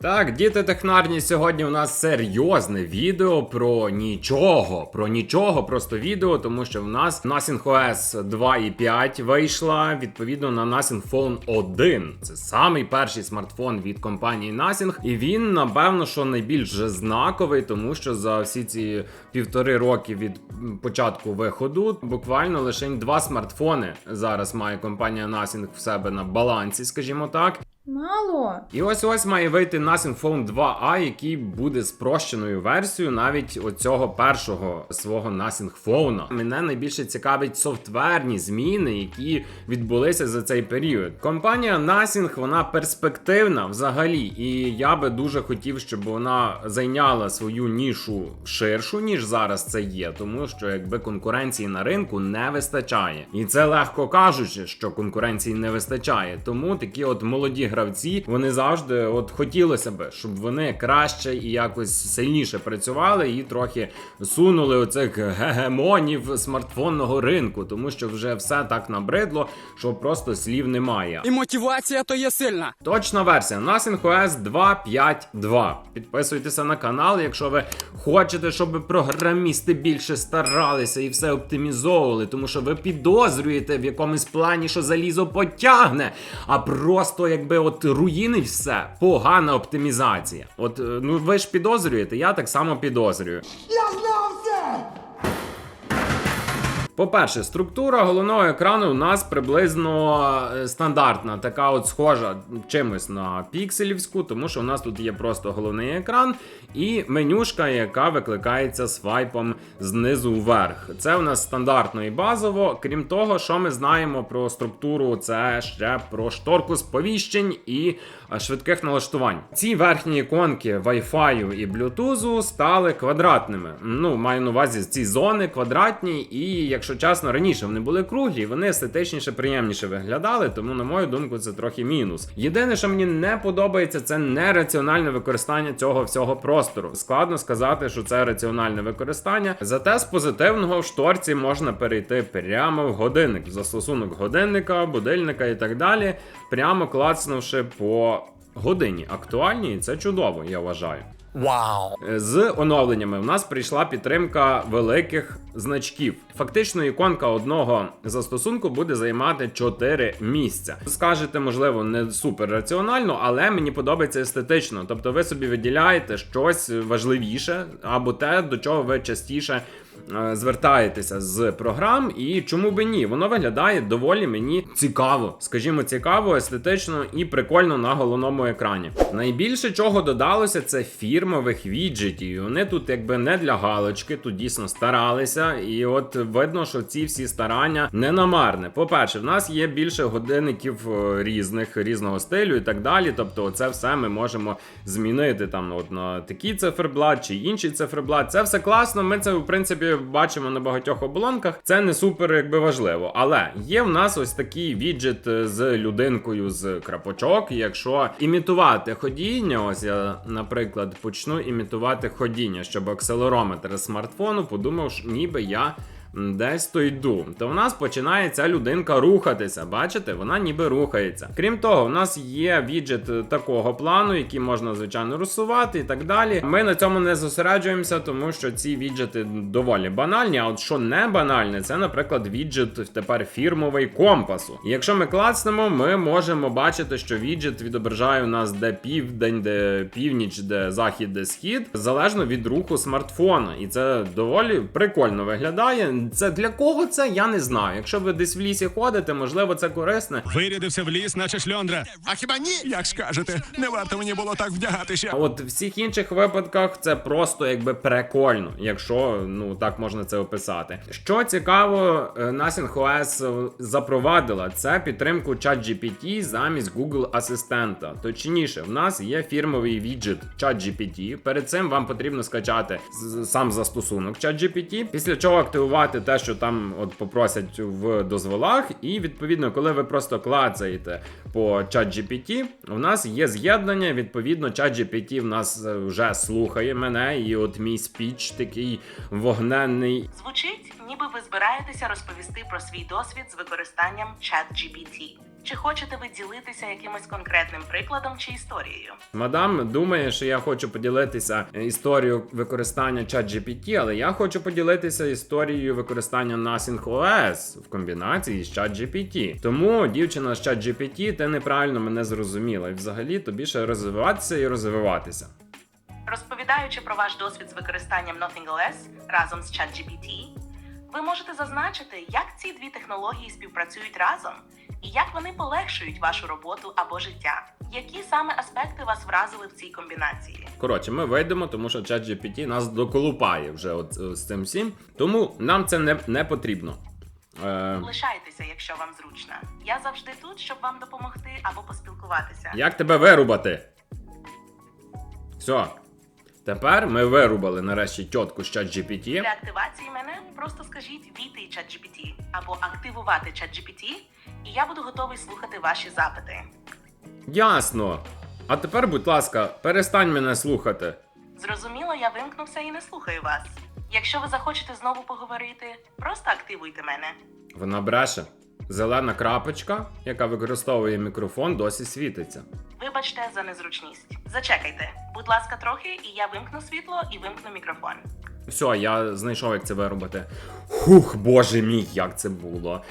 Так, діти технарні, сьогодні у нас серйозне відео про нічого. Про нічого, просто відео, тому що в нас Nothing OS 2.5 вийшла відповідно на Nothing Phone 1. Це самий перший смартфон від компанії Nothing. І він, напевно, що найбільш знаковий, тому що за всі ці півтори роки від початку виходу буквально лише два смартфони зараз має компанія Nothing в себе на балансі, скажімо так. Мало. І ось ось має вийти Nothing Phone 2A, який буде спрощеною версією навіть оцього першого свого Nothing Phone. Мене найбільше цікавить софтверні зміни, які відбулися за цей період. Компанія Nothing, вона перспективна взагалі, і я би дуже хотів, щоб вона зайняла свою нішу ширшу, ніж зараз це є, тому що якби конкуренції на ринку не вистачає. І це легко кажучи, що конкуренції не вистачає. Тому такі от молоді гравці вони завжди от хотілося би, щоб вони краще і якось сильніше працювали і трохи сунули оцих гегемонів смартфонного ринку, тому що вже все так набридло, що просто слів немає. І мотивація то є сильна. Точна версія Nothing OS 2.5.2. Підписуйтеся на канал, якщо ви хочете, щоб програмісти більше старалися і все оптимізовували, тому що ви підозрюєте в якомусь плані, що залізо потягне, а просто якби от руїнить все, погана оптимізація. От е, ну ви ж підозрюєте, я так само підозрюю. По-перше, структура головного екрану у нас приблизно е, стандартна, така от схожа чимось на пікселівську, тому що у нас тут є просто головний екран і менюшка, яка викликається свайпом знизу вверх. Це у нас стандартно і базово. Крім того, що ми знаємо про структуру, це ще про шторку сповіщень і е, швидких налаштувань. Ці верхні іконки Wi-Fi і Bluetooth стали квадратними. Ну, маю на увазі ці зони квадратні, і якщо чесно, раніше вони були круглі, вони естетичніше, приємніше виглядали, тому, на мою думку, це трохи мінус. Єдине, що мені не подобається, це нераціональне використання цього всього простору. Складно сказати, що це раціональне використання. Зате з позитивного в шторці можна перейти прямо в годинник, застосунок годинника, будильника і так далі, прямо клацнувши по годині. Актуальні, і це чудово, я вважаю. Вау! З оновленнями в нас прийшла підтримка великих значків. Фактично, іконка одного застосунку буде займати 4 місця. Скажете, можливо, не супер раціонально, але мені подобається естетично. Тобто, ви собі виділяєте щось важливіше або те, до чого ви частіше. Е, Звертаєтеся з програм, і чому би ні? Воно виглядає доволі мені цікаво, скажімо, цікаво, естетично і прикольно на головному екрані. Найбільше чого додалося, це фірмових віджитів. Вони тут якби не для галочки, тут дійсно старалися. І от видно, що ці всі старання не намарне. По-перше, в нас є більше годинників е, різних, різного стилю і так далі. Тобто, це все ми можемо змінити там от на такий циферблат чи інший циферблат. Це все класно. Ми це в принципі бачимо на багатьох оболонках. Це не супер якби важливо. Але є в нас ось такий віджит з людинкою з крапочок. Якщо імітувати ходіння, ось я, наприклад, почну імітувати ходіння, щоб акселерометр смартфону подумав, що ніби я. Десь то йду, то в нас починає ця людинка рухатися. Бачите, вона ніби рухається. Крім того, в нас є віджит е, такого плану, який можна звичайно розсувати і так далі. Ми на цьому не зосереджуємося, тому що ці віджити доволі банальні. А от що не банальне, це, наприклад, віджит тепер фірмовий компасу. І якщо ми клацнемо, ми можемо бачити, що віджит відображає у нас де південь, де північ, де захід, де схід, залежно від руху смартфона. І це доволі прикольно виглядає. Це для кого це я не знаю. Якщо ви десь в лісі ходите, можливо, це корисне. Вирядився в ліс, наче шльондра. А хіба ні? Як скажете, не варто мені було так вдягатися. А от в всіх інших випадках це просто якби прикольно, якщо ну так можна це описати. Що цікаво, е, запровадила це підтримку ChatGPT замість Google асистента. Точніше, в нас є фірмовий віджит ChatGPT. Перед цим вам потрібно скачати сам застосунок ChatGPT, після чого активувати те, що там от попросять в дозволах, і відповідно, коли ви просто клацаєте по ChatGPT, у нас є з'єднання. Відповідно, ChatGPT в нас е, вже слухає мене, і от мій спіч такий вогненний. Звучить, ніби ви збираєтеся розповісти про свій досвід з використанням ChatGPT. Чи хочете ви ділитися якимось конкретним прикладом чи історією? Мадам думає, що я хочу поділитися е, історією використання ChatGPT, але я хочу поділитися історією використання Nothing OS в комбінації з ChatGPT. Тому, дівчина з ChatGPT, ти неправильно мене зрозуміла. І взагалі тобі ще розвиватися і розвиватися. Розповідаючи про ваш досвід з використанням Nothing OS разом з ChatGPT, ви можете зазначити, як ці дві технології співпрацюють разом і як вони полегшують вашу роботу або життя. Які саме аспекти вас вразили в цій комбінації? Коротше, ми вийдемо, тому що ChatGPT нас доколупає вже от е, з цим всім. Тому нам це не, не потрібно. Е, Лишайтеся, якщо вам зручно. Я завжди тут, щоб вам допомогти або поспілкуватися. як тебе вирубати? Все. Тепер ми вирубали нарешті тітку з ChatGPT. Для активації мене просто скажіть війти ChatGPT або активувати ChatGPT, і я буду готовий слухати ваші запити. Ясно. А тепер, будь ласка, перестань мене слухати. Зрозуміло, я вимкнувся і не слухаю вас. Якщо ви захочете знову поговорити, просто активуйте мене. Вона бреше. Зелена крапочка, яка використовує мікрофон, досі світиться. Вибачте за незручність. Зачекайте, будь ласка, трохи, і я вимкну світло і вимкну мікрофон. Все, я знайшов, як це вирубати. Хух, боже мій, як це було.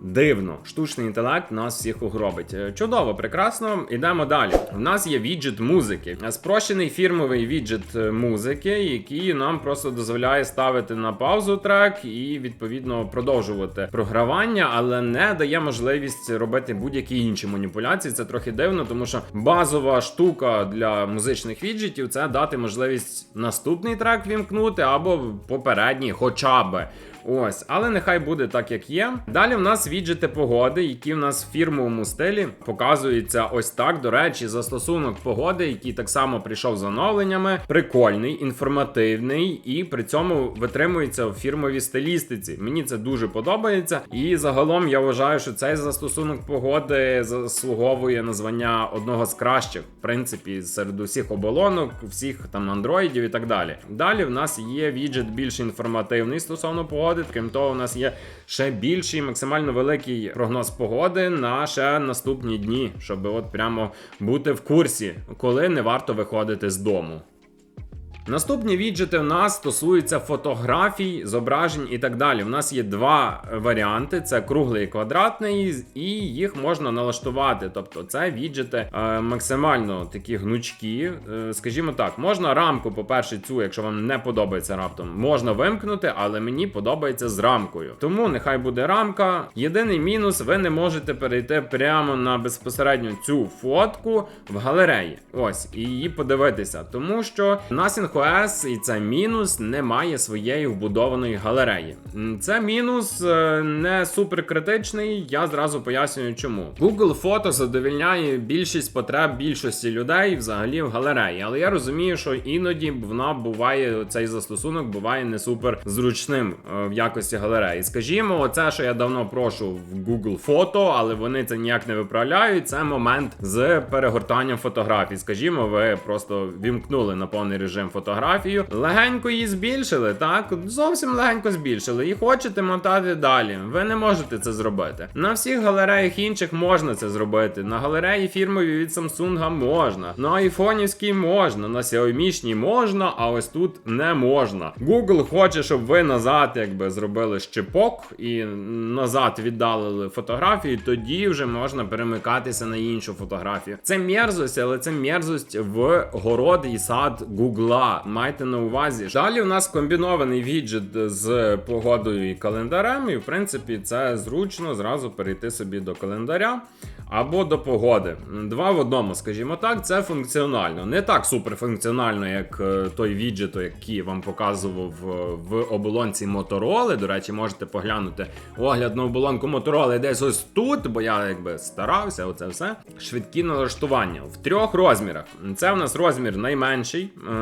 Дивно, штучний інтелект нас всіх угробить. Е, Чудово, прекрасно. Ідемо далі. У нас є віджит музики, спрощений фірмовий віджит е, музики, який нам просто дозволяє ставити на паузу трек і відповідно продовжувати програвання, але не дає можливість робити будь-які інші маніпуляції. Це трохи дивно, тому що базова штука для музичних віджитів це дати можливість наступний трек вімкнути або попередній, хоча би. Ось, але нехай буде так, як є. Далі в нас віджити погоди, які в нас в фірмовому стилі показуються ось так. До речі, застосунок погоди, який так само прийшов з оновленнями, прикольний, інформативний і при цьому витримується в фірмовій стилістиці. Мені це дуже подобається. І загалом я вважаю, що цей застосунок погоди заслуговує на звання одного з кращих, в принципі, серед усіх оболонок, всіх там андроїдів і так далі. Далі в нас є віджит більш інформативний стосовно погоди. Крім того, у нас є ще більший, максимально великий прогноз погоди на ще наступні дні, щоб от прямо бути в курсі, коли не варто виходити з дому. Наступні віджити у нас стосуються фотографій, зображень і так далі. У нас є два варіанти: це круглий і квадратний, і їх можна налаштувати. Тобто, це віджити е, максимально такі гнучкі. Е, скажімо так, можна рамку, по-перше, цю, якщо вам не подобається раптом, можна вимкнути, але мені подобається з рамкою. Тому нехай буде рамка. Єдиний мінус, ви не можете перейти прямо на безпосередньо цю фотку в галереї. Ось, і її подивитися, тому що Nothing OS, і це мінус, немає своєї вбудованої галереї. Це мінус е, не супер критичний. Я зразу пояснюю, чому. Google фото задовільняє більшість потреб більшості людей взагалі в галереї. Але я розумію, що іноді вона буває, цей застосунок буває не супер зручним е, в якості галереї. Скажімо, оце, що я давно прошу в Google фото, але вони це ніяк не виправляють. Це момент з перегортанням фотографій. Скажімо, ви просто вімкнули на повний режим фотографію, легенько її збільшили, так зовсім легенько збільшили, і хочете мотати далі. Ви не можете це зробити. На всіх галереях інших можна це зробити. На галереї фірмові від Samsung можна, на айфонівській можна, на Xiaomi можна, а ось тут не можна. Google хоче, щоб ви назад якби зробили щепок і назад віддалили фотографію, тоді вже можна перемикатися на іншу фотографію. Це мерзость, але це мерзость в город і сад Гугла. Майте на увазі. Далі у нас комбінований віджит з погодою і календарем, і в принципі це зручно зразу перейти собі до календаря. Або до погоди. Два в одному, скажімо так, це функціонально. Не так суперфункціонально, як е, той віджит, який вам показував е, в оболонці Мотороли. До речі, можете поглянути огляд на оболонку Мотороли десь ось тут, бо я якби старався, оце все. Швидкі налаштування в трьох розмірах. Це в нас розмір найменший, е,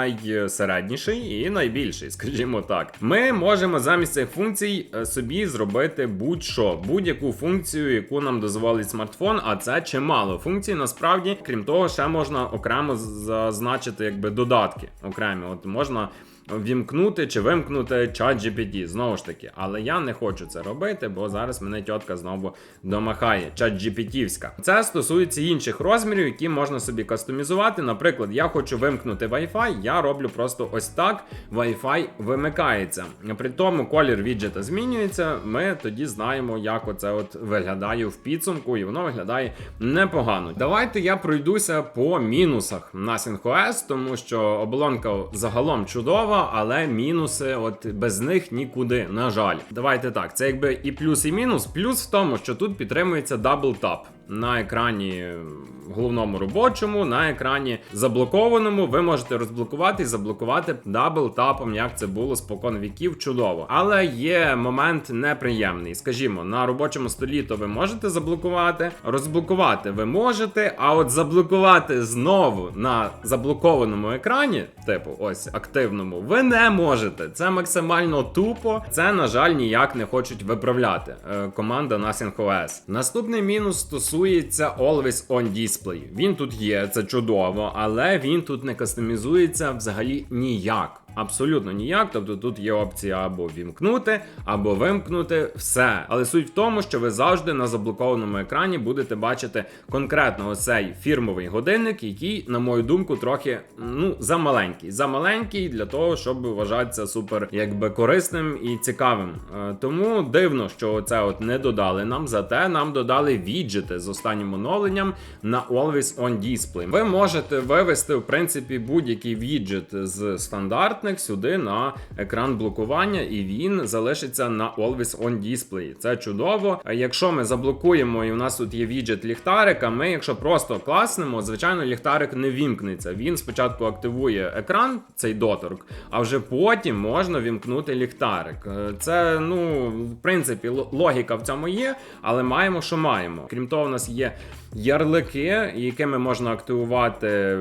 найсередніший і найбільший, скажімо так. Ми можемо замість цих функцій е, собі зробити будь-що, будь-яку функцію, яку нам дозволить смартфон, а це чимало функцій. Насправді, крім того, ще можна окремо зазначити якби додатки окремі. От можна вімкнути чи вимкнути чат GPT. Знову ж таки, але я не хочу це робити, бо зараз мене тітка знову домахає. Чат GPT-вська. Це стосується інших розмірів, які можна собі кастомізувати. Наприклад, я хочу вимкнути Wi-Fi, я роблю просто ось так. Wi-Fi вимикається. При тому колір віджета змінюється. Ми тоді знаємо, як оце от виглядає в підсумку, і воно виглядає непогано. Давайте я пройдуся по мінусах на SyncOS, тому що оболонка загалом чудова, але мінуси, от без них нікуди, на жаль. Давайте так, це якби і плюс, і мінус. Плюс в тому, що тут підтримується дабл Tap. На екрані головному робочому, на екрані заблокованому, ви можете розблокувати і заблокувати дабл тапом, як це було спокон віків, чудово. Але є момент неприємний. Скажімо, на робочому столі то ви можете заблокувати, розблокувати ви можете, а от заблокувати знову на заблокованому екрані, типу ось активному, ви не можете. Це максимально тупо. Це, на жаль, ніяк не хочуть виправляти. Е, команда Nothing OS. Наступний мінус стосується Always On Display. Він тут є, це чудово, але він тут не кастомізується взагалі ніяк. Абсолютно ніяк. Тобто тут є опція або вімкнути, або вимкнути все. Але суть в тому, що ви завжди на заблокованому екрані будете бачити конкретно оцей фірмовий годинник, який, на мою думку, трохи ну замаленький. Замаленький для того, щоб вважатися супер якби корисним і цікавим. Е, Тому дивно, що це от не додали нам. Зате нам додали віджити з останнім оновленням на Always On Display. Ви можете вивести в принципі будь-який віджит з стандартних сюди на екран блокування, і він залишиться на Always On Display. Це чудово. Якщо ми заблокуємо і у нас тут є віджит ліхтарика, ми, якщо просто класнемо, звичайно, ліхтарик не вімкнеться. Він спочатку активує екран, цей доторк, а вже потім можна вімкнути ліхтарик. Е, Це, ну, в принципі, логіка в цьому є, але маємо, що маємо. Крім того, у нас є ярлики, якими можна активувати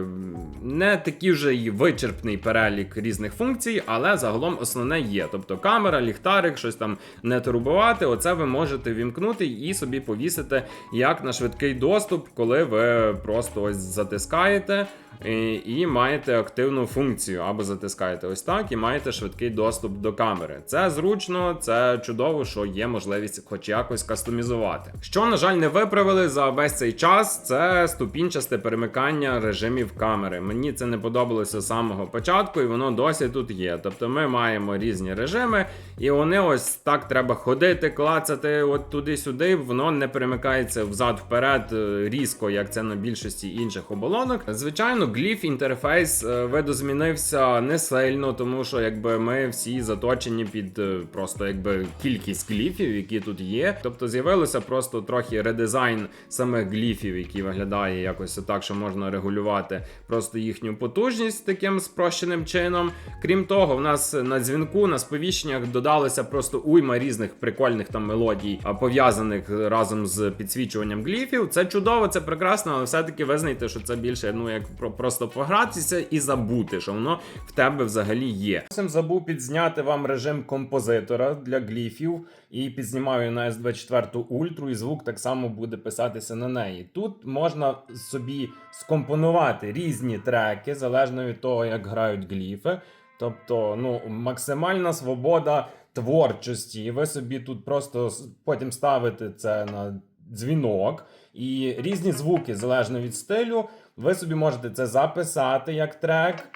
не такий вже й вичерпний перелік різних функцій, але загалом основне є. Тобто камера, ліхтарик, щось там не турбувати. Оце ви можете вімкнути і собі повісити як на швидкий доступ, коли ви просто ось затискаєте. І, і маєте активну функцію, або затискаєте ось так, і маєте швидкий доступ до камери. Це зручно, це чудово, що є можливість хоч якось кастомізувати. Що, на жаль, не виправили за весь цей час, це ступінчасте перемикання режимів камери. Мені це не подобалося з самого початку, і воно досі тут є. Тобто ми маємо різні режими, і вони ось так треба ходити, клацати от туди-сюди. Воно не перемикається взад-вперед е, різко, як це на більшості інших оболонок. Звичайно, гліф інтерфейс е, видозмінився не сильно, тому що якби ми всі заточені під е, просто якби кількість гліфів, які тут є. Тобто з'явилося просто трохи редизайн самих гліфів, який виглядає якось так, що можна регулювати просто їхню потужність таким спрощеним чином. Крім того, в нас на дзвінку на сповіщеннях додалося просто уйма різних прикольних там мелодій, пов'язаних разом з підсвічуванням гліфів. Це чудово, це прекрасно, але все-таки визнайте, що це більше ну як про просто погратися і забути, що воно в тебе взагалі є. Цим забув підзняти вам режим композитора для гліфів і підзнімаю на S24 Ultra, і звук так само буде писатися на неї. Тут можна собі скомпонувати різні треки залежно від того, як грають гліфи. Тобто, ну, максимальна свобода творчості. І ви собі тут просто потім ставите це на дзвінок, і різні звуки залежно від стилю. Ви собі можете це записати як трек.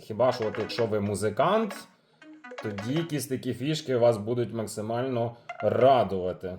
Хіба що, от якщо ви музикант, тоді якісь такі фішки вас будуть максимально радувати.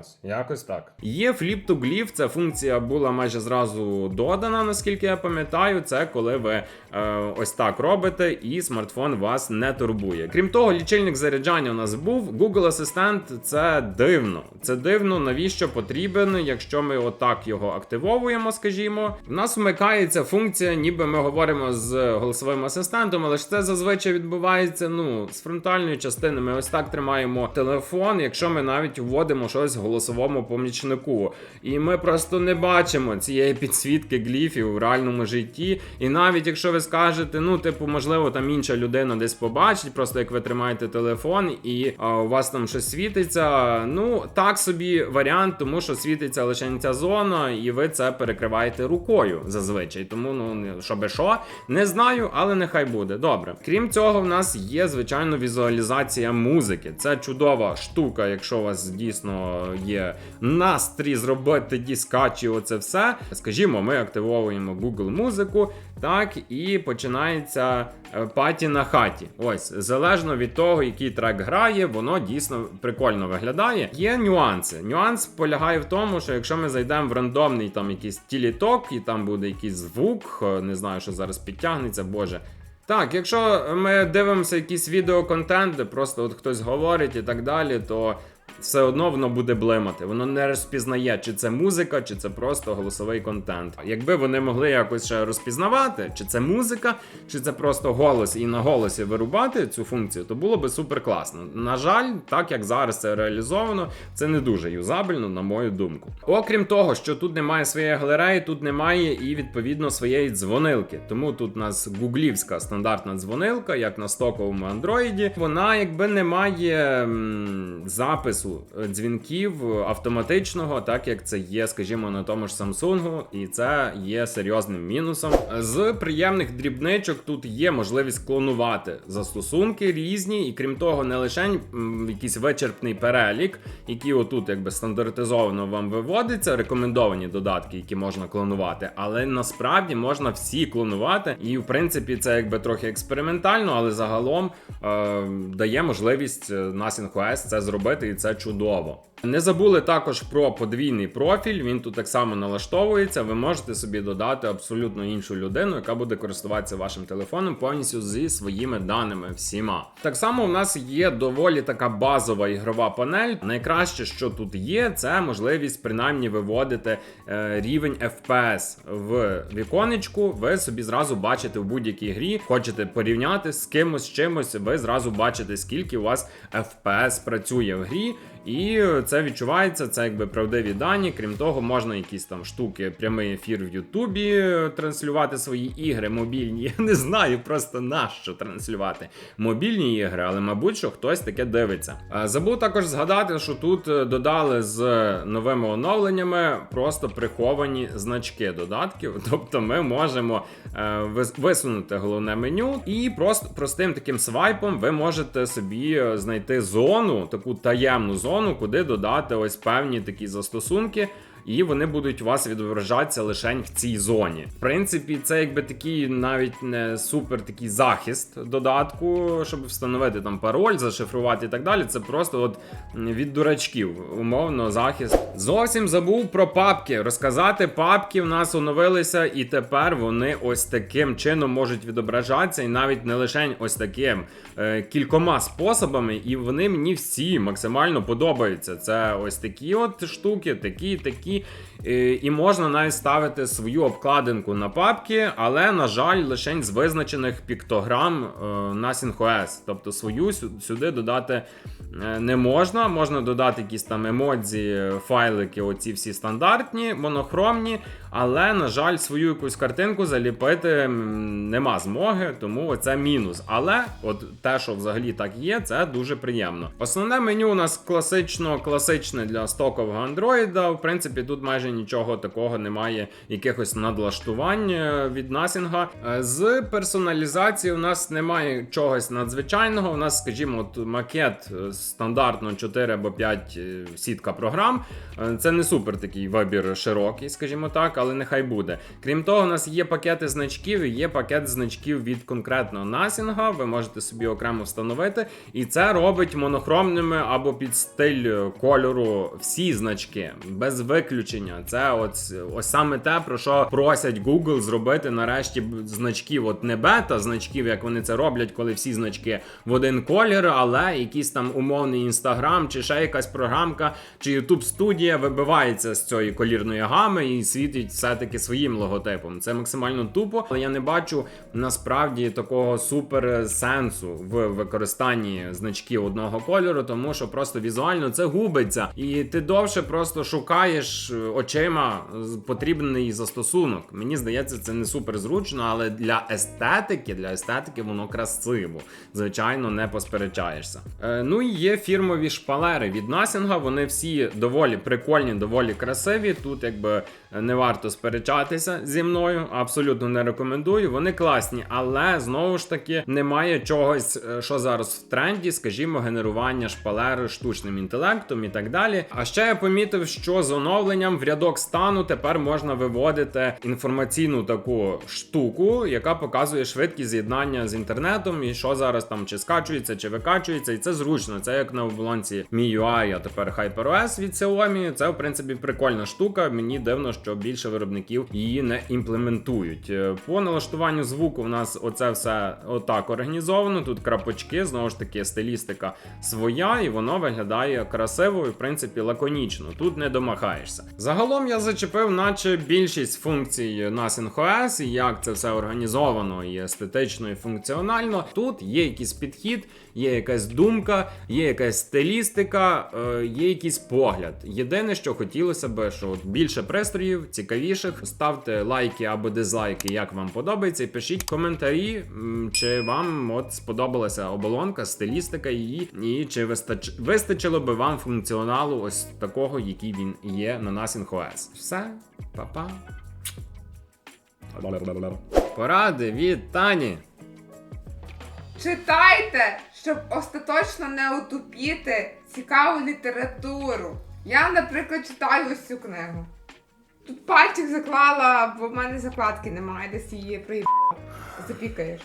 Ось, якось так. Є Flip to Glyph, ця функція була майже зразу додана, наскільки я пам'ятаю. Це коли ви е, ось так робите, і смартфон вас не турбує. Крім того, лічильник заряджання у нас був. Google Асистент це дивно. Це дивно, навіщо потрібен, якщо ми отак його активовуємо, скажімо. У нас вмикається функція, ніби ми говоримо з голосовим асистентом, але ж це зазвичай відбувається ну, з фронтальної частини. Ми ось так тримаємо телефон, якщо ми навіть вводимо щось голосовому помічнику. І ми просто не бачимо цієї підсвітки гліфів в реальному житті. І навіть якщо ви скажете, ну, типу, можливо, там інша людина десь побачить, просто як ви тримаєте телефон і а, у вас там щось світиться. Ну, так собі варіант, тому що світиться лише ця зона, і ви це перекриваєте рукою зазвичай. Тому, ну, не- щоби що, не знаю, але нехай буде. Добре. Крім цього, в нас є, звичайно, візуалізація музики. Це чудова штука, якщо у вас дійсно є настрій зробити діскачі, оце все. Скажімо, ми активовуємо Google музику, так, і починається е, паті на хаті. Ось, залежно від того, який трек грає, воно дійсно прикольно виглядає. Є нюанси. Нюанс полягає в тому, що якщо ми зайдемо в рандомний там якийсь тіліток, і там буде якийсь звук, е, не знаю, що зараз підтягнеться, боже. Так, якщо ми дивимося якийсь відеоконтент, де просто от хтось говорить і так далі, то все одно воно буде блимати. Воно не розпізнає, чи це музика, чи це просто голосовий контент. Якби вони могли якось ще розпізнавати, чи це музика, чи це просто голос, і на голосі вирубати цю функцію, то було би супер класно. На жаль, так як зараз це реалізовано, це не дуже юзабельно, на мою думку. Окрім того, що тут немає своєї галереї, тут немає і відповідно своєї дзвонилки. Тому тут у нас гуглівська стандартна дзвонилка, як на стоковому андроїді. Вона якби не має запису е, дзвінків автоматичного, так як це є, скажімо, на тому ж Samsung, і це є серйозним мінусом. З приємних дрібничок тут є можливість клонувати застосунки різні, і крім того, не лише якийсь вичерпний перелік, який отут якби стандартизовано вам виводиться, рекомендовані додатки, які можна клонувати, але насправді можна всі клонувати, і в принципі це якби трохи експериментально, але загалом е, дає можливість е, на SyncOS це зробити, і це чудово. Не забули також про подвійний профіль. Він тут так само налаштовується. Ви можете собі додати абсолютно іншу людину, яка буде користуватися вашим телефоном повністю зі своїми даними всіма. Так само у нас є доволі така базова ігрова панель. Найкраще, що тут є, це можливість принаймні виводити е, рівень FPS в віконечку. Ви собі зразу бачите в будь-якій грі. Хочете порівняти з кимось чимось, ви зразу бачите, скільки у вас FPS працює в грі. І це відчувається, це якби правдиві дані. Крім того, можна якісь там штуки, прямий ефір в Ютубі транслювати свої ігри мобільні. Я не знаю просто на що транслювати мобільні ігри, але мабуть, що хтось таке дивиться. Е, Забув також згадати, що тут е, додали з новими оновленнями просто приховані значки додатків. Тобто ми можемо е, висунути головне меню, і просто простим таким свайпом ви можете собі знайти зону, таку таємну зону, куди додати ось певні такі застосунки. І вони будуть у вас відображатися лише в цій зоні. В принципі, це якби такий навіть не супер такий захист додатку, щоб встановити там пароль, зашифрувати і так далі. Це просто от від дурачків, умовно, захист. Зовсім забув про папки. Розказати, папки в нас оновилися, і тепер вони ось таким чином можуть відображатися, і навіть не лише ось таким е, кількома способами, і вони мені всі максимально подобаються. Це ось такі от штуки, такі, такі. Е, І можна навіть ставити свою обкладинку на папки, але, на жаль, лише з визначених піктограм е, на SyncOS. Тобто свою сюди додати е, не можна. Можна додати якісь там емодзі, файлики, оці всі стандартні, монохромні. Але, на жаль, свою якусь картинку заліпити нема змоги, тому це мінус. Але от те, що взагалі так є, це дуже приємно. Основне меню у нас класично класичне для стокового андроїда. В принципі, тут майже нічого такого немає, якихось надлаштувань е, від насінга. Е, З персоналізації у нас немає чогось надзвичайного. У нас, скажімо, от макет е, стандартно 4 або 5 е, сітка програм. Це не супер такий вибір широкий, скажімо так, але нехай буде. Крім того, у нас є пакети значків і є пакет значків від конкретного насінга. Ви можете собі окремо встановити, і це робить монохромними або під стиль кольору всі значки, без виключення. Виключення. Це от ось саме те, про що просять Google зробити нарешті значків. От не бета значків, як вони це роблять, коли всі значки в один колір, але якийсь там умовний інстаграм, чи ще якась програмка, чи YouTube студія вибивається з цієї колірної гами і світить все-таки своїм логотипом. Це максимально тупо, але я не бачу насправді такого супер сенсу в використанні значків одного кольору, тому що просто візуально це губиться, і ти довше просто шукаєш е, очима потрібний застосунок. Мені здається, це не супер зручно, але для естетики, для естетики воно красиво. Звичайно, не посперечаєшся. Е, ну і є фірмові шпалери від Насінга. Вони всі доволі прикольні, доволі красиві. Тут якби не варто сперечатися зі мною. Абсолютно не рекомендую. Вони класні, але знову ж таки немає чогось, е, що зараз в тренді, скажімо, генерування шпалери штучним інтелектом і так далі. А ще я помітив, що з оновленням в рядок стану тепер можна виводити інформаційну таку штуку, яка показує швидкість з'єднання з інтернетом, і що зараз там чи скачується, чи викачується, і це зручно. Це як на оболонці MIUI, а тепер HyperOS від Xiaomi. Це в принципі прикольна штука. Мені дивно, що більше виробників її не імплементують. Е, По налаштуванню звуку в нас оце все отак організовано. Тут крапочки, знову ж таки, стилістика своя, і воно виглядає красиво і в принципі лаконічно. Тут не домахаєшся. Загалом я зачепив, наче більшість функцій OS, і як це все організовано і естетично, і функціонально. Тут є якийсь підхід, є якась думка, є якась стилістика, е, є якийсь погляд. Єдине, що хотілося б, що більше пристроїв, цікавіших. Ставте лайки або дизлайки, як вам подобається, і пишіть коментарі, чи вам от сподобалася оболонка, стилістика її, і чи вистач... вистачило би вам функціоналу ось такого, який він є на Nothing OS. Все, па-па. Поради від Тані. Читайте, щоб остаточно не утупіти цікаву літературу. Я, наприклад, читаю ось цю книгу. Тут пальчик заклала, бо в мене закладки немає, десь її приїбала. Запікаєш.